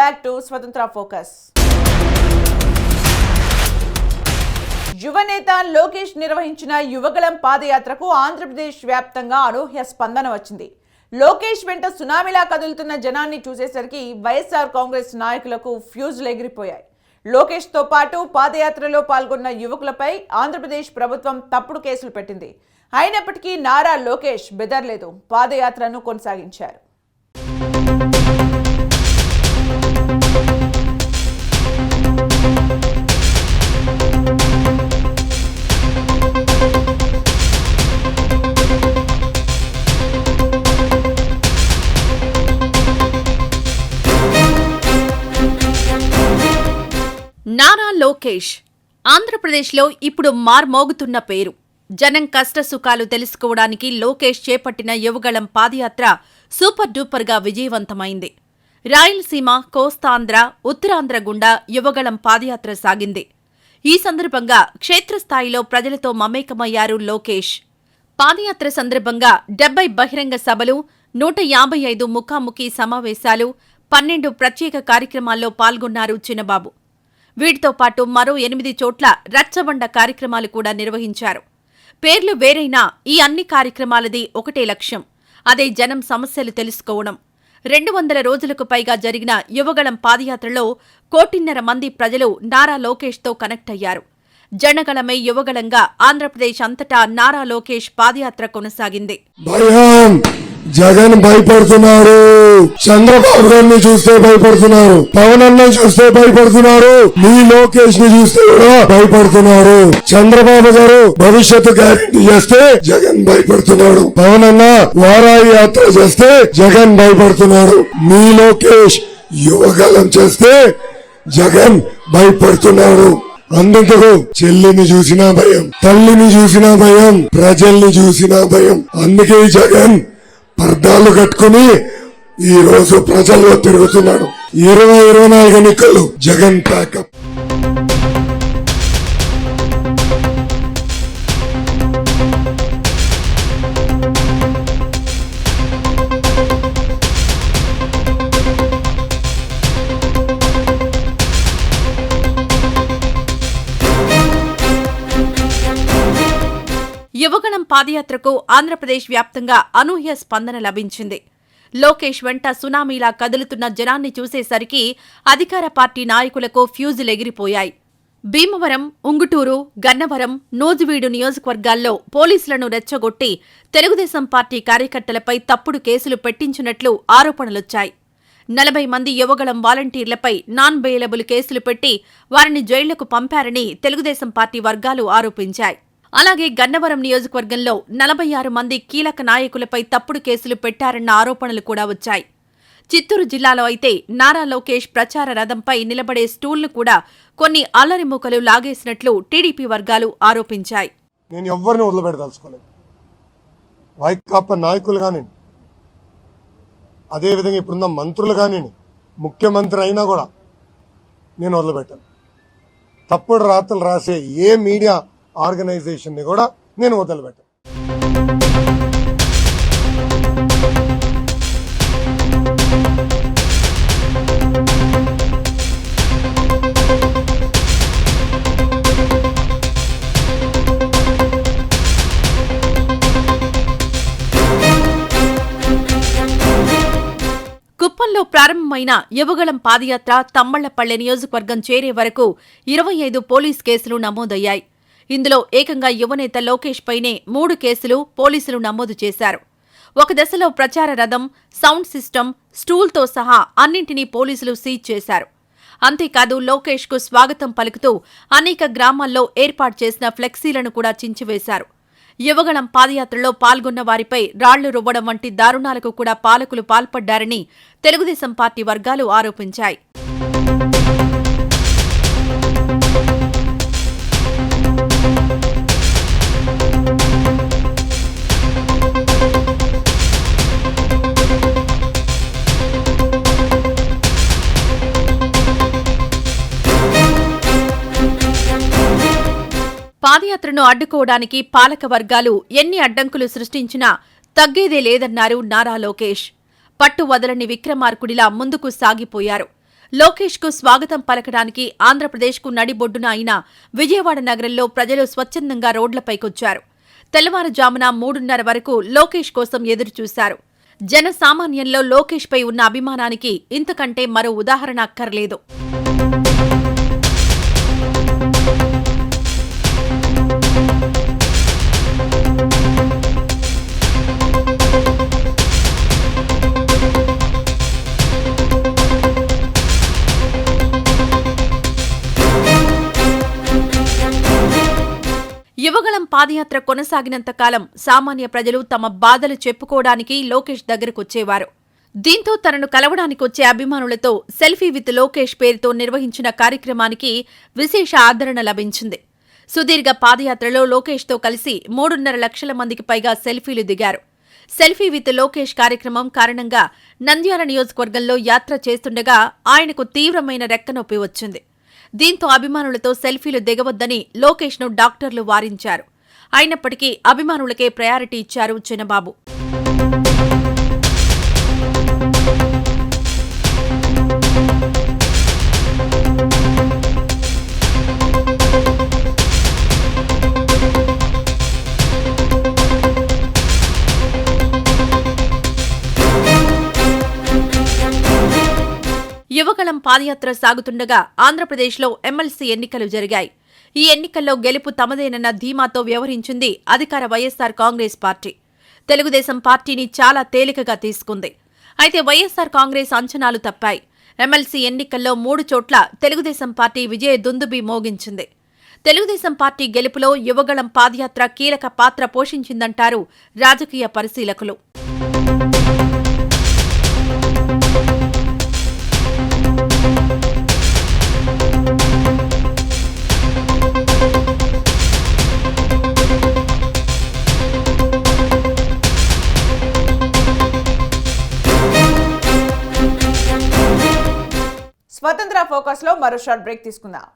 Back to స్వతంత్ర focus. యువనేత లోకేష్ నిర్వహించిన యువగలం పాదయాత్రకు ఆంధ్రప్రదేశ్ వ్యాప్తంగా అనూహ్య స్పందన వచ్చింది. లోకేష్ వెంట సునామీలా కదులుతున్న జనాన్ని చూసేసరికి వైఎస్ఆర్ కాంగ్రెస్ నాయకులకు ఫ్యూజులు ఎగిరిపోయాయి. లోకేష్తో పాటు పాదయాత్రలో పాల్గొన్న యువకులపై ఆంధ్రప్రదేశ్ ప్రభుత్వం తప్పుడు కేసులు పెట్టింది. అయినప్పటికీ నారా లోకేష్ బెదర్లేదు. పాదయాత్రను కొనసాగించారు. లోకేష్. ఆంధ్రప్రదేశ్లో ఇప్పుడు మార్మోగుతున్న పేరు. జనం కష్ట సుఖాలు తెలుసుకోవడానికి లోకేష్ చేపట్టిన యువగళం పాదయాత్ర సూపర్ డూపర్గా విజయవంతమైంది. రాయలసీమ కోస్తాంధ్ర ఉత్తరాంధ్ర గుండా యువగళం పాదయాత్ర సాగింది. ఈ సందర్భంగా క్షేత్రస్థాయిలో ప్రజలతో మమేకమయ్యారు లోకేష్. పాదయాత్ర సందర్భంగా డెబ్బై బహిరంగ సభలు నూట యాభై ఐదు ముఖాముఖి సమావేశాలు పన్నెండు ప్రత్యేక కార్యక్రమాల్లో పాల్గొన్నారు చిన్నబాబు. వీటితో పాటు మరో ఎనిమిది చోట్ల రచ్చబండ కార్యక్రమాలు కూడా నిర్వహించారు. పేర్లు వేరైనా ఈ అన్ని కార్యక్రమాలది ఒకటే లక్ష్యం. అదే జనం సమస్యలు తెలుసుకోవడం. రెండు వందల రోజులకు పైగా జరిగిన యువగళం పాదయాత్రలో కోటిన్నర మంది ప్రజలు నారా లోకేష్తో కనెక్ట్ అయ్యారు. జనగళమై యువగళంగా ఆంధ్రప్రదేశ్ అంతటా నారా లోకేష్ పాదయాత్ర కొనసాగింది. జగన్ భయపడుతున్నారు. చంద్రబాబు గారిని చూస్తే భయపడుతున్నారు. పవన్ అన్న చూస్తే భయపడుతున్నారు. మీ లోకేష్ని చూస్తే కూడా భయపడుతున్నారు. చంద్రబాబు గారు భవిష్యత్తు గ్యారెంటీ చేస్తే జగన్ భయపడుతున్నాడు పవన్ అన్న వారాయి యాత్ర చేస్తే జగన్ భయపడుతున్నాడు మీ లోకేష్ యువకాలం చేస్తే జగన్ భయపడుతున్నాడు అందుకు చెల్లిని చూసినా భయం తల్లిని చూసినా భయం ప్రజల్ని చూసినా భయం. అందుకే జగన్ పర్దాలు కట్టుకుని ఈ రోజు ప్రజల్లో తిరుగుతున్నాడు. ఇరవై ఇరవై నాలుగు ఎన్నికలు జగన్ ప్యాకప్ పాదయాత్రకు ఆంధ్రప్రదేశ్ వ్యాప్తంగా అనూహ్య స్పందన లభించింది. లోకేష్ వెంట సునామీలా కదులుతున్న జనాన్ని చూసేసరికి అధికార పార్టీ నాయకులకు ఫ్యూజులు ఎగిరిపోయాయి. భీమవరం ఉంగుటూరు గన్నవరం నూజివీడు నియోజకవర్గాల్లో పోలీసులను రెచ్చగొట్టి తెలుగుదేశం పార్టీ కార్యకర్తలపై తప్పుడు కేసులు పెట్టించినట్లు ఆరోపణలొచ్చాయి. నలభై మంది యువగళం వాలంటీర్లపై నాన్ బెయిలబుల్ కేసులు పెట్టి వారిని జైళ్ళకు పంపారని తెలుగుదేశం పార్టీ వర్గాలు ఆరోపించాయి. అలాగే గన్నవరం నియోజకవర్గంలో నలభై ఆరు మంది కీలక నాయకులపై తప్పుడు కేసులు పెట్టారన్న ఆరోపణలు కూడా వచ్చాయి. చిత్తూరు జిల్లాలో అయితే నారా లోకేష్ ప్రచార రథంపై నిలబడే స్టూల్ను కూడా కొన్ని అల్లరి మూకలు లాగేసినట్లు టీడీపీ వర్గాలు ఆరోపించాయి. నేను ఎవరిని వదిలిపెట్టదలుచుకోలేదు. వైకాపా నాయకులు కానివ్వండి అదేవిధంగా ఇప్పుడున్న మంత్రులు కానివ్వండి ముఖ్యమంత్రి అయినా కూడా నేను వదిలిపెట్టాను. తప్పుడు రాతలు రాసే ఏ మీడియా ఆర్గనైజేషన్ని కూడా నేను వదిలిపెట్టాను. కుప్పంలో ప్రారంభమైన యువగళం పాదయాత్ర తమ్మళ్ళపల్లె నియోజకవర్గం చేరే వరకు ఇరవై ఐదు పోలీస్ కేసులు నమోదయ్యాయి. ఇందులో ఏకంగా యువనేత లోకేష్ పైనే మూడు కేసులు పోలీసులు నమోదు చేశారు. ఒక దశలో ప్రచార రథం సౌండ్ సిస్టమ్ స్టూల్తో సహా అన్నింటినీ పోలీసులు సీజ్ చేశారు. అంతేకాదు లోకేష్కు స్వాగతం పలుకుతూ అనేక గ్రామాల్లో ఏర్పాటు చేసిన ఫ్లెక్సీలను కూడా చించివేశారు. యువగణం పాదయాత్రలో పాల్గొన్న వారిపై రాళ్ళు రువ్వడం వంటి దారుణాలకు కూడా పాలకులు పాల్పడ్డారని తెలుగుదేశం పార్టీ వర్గాలు ఆరోపించాయి. పాదయాత్రను అడ్డుకోవడానికి పాలక వర్గాలు ఎన్ని అడ్డంకులు సృష్టించినా తగ్గేదే లేదన్నారు నారా లోకేష్. పట్టు వదలని విక్రమార్కుడిలా ముందుకు సాగిపోయారు. లోకేష్కు స్వాగతం పలకడానికి ఆంధ్రప్రదేశ్కు నడిబొడ్డున అయిన విజయవాడ నగరంలో ప్రజలు స్వచ్ఛందంగా రోడ్లపైకొచ్చారు. తెల్లవారుజామున మూడున్నర వరకు లోకేష్ కోసం ఎదురుచూశారు. జన సామాన్యంలో లోకేష్ పై ఉన్న అభిమానానికి ఇంతకంటే మరో ఉదాహరణ అక్కర్లేదు. యువగళం పాదయాత్ర కొనసాగినంత కాలం సామాన్య ప్రజలు తమ బాధలు చెప్పుకోవడానికి లోకేష్ దగ్గరకొచ్చేవారు. దీంతో తనను కలవడానికి వచ్చే అభిమానులతో సెల్ఫీ విత్ లోకేష్ పేరుతో నిర్వహించిన కార్యక్రమానికి విశేష ఆదరణ లభించింది. సుదీర్ఘ పాదయాత్రలో లోకేష్తో కలిసి మూడున్నర లక్షల మందికి పైగా సెల్ఫీలు దిగారు. సెల్ఫీ విత్ లోకేష్ కార్యక్రమం కారణంగా నంద్యాల నియోజకవర్గంలో యాత్ర చేస్తుండగా ఆయనకు తీవ్రమైన రెక్కనొప్పి వచ్చింది. దీంతో అభిమానులతో సెల్ఫీలు దిగవద్దని లోకేష్ను డాక్టర్లు వారించారు. అయినప్పటికీ అభిమానులకే ప్రయారిటీ ఇచ్చారు చిన్నబాబు. శ్రీకాకుళం పాదయాత్ర సాగుతుండగా ఆంధ్రప్రదేశ్లో ఎమ్మెల్సీ ఎన్నికలు జరిగాయి. ఈ ఎన్నికల్లో గెలుపు తమదేనన్న ధీమాతో వ్యవహరించింది అధికార వైఎస్సార్ కాంగ్రెస్ పార్టీ. తెలుగుదేశం పార్టీని చాలా తేలికగా తీసుకుంది. అయితే వైఎస్సార్ కాంగ్రెస్ అంచనాలు తప్పాయి. ఎమ్మెల్సీ ఎన్నికల్లో మూడు చోట్ల తెలుగుదేశం పార్టీ విజయ దుందుబి మోగించింది. తెలుగుదేశం పార్టీ గెలుపులో యువగళం పాదయాత్ర కీలక పాత్ర పోషించిందంటారు రాజకీయ పరిశీలకులు. ఫోకస్లో మరో షార్ట్ బ్రేక్ తీసుకుందాం.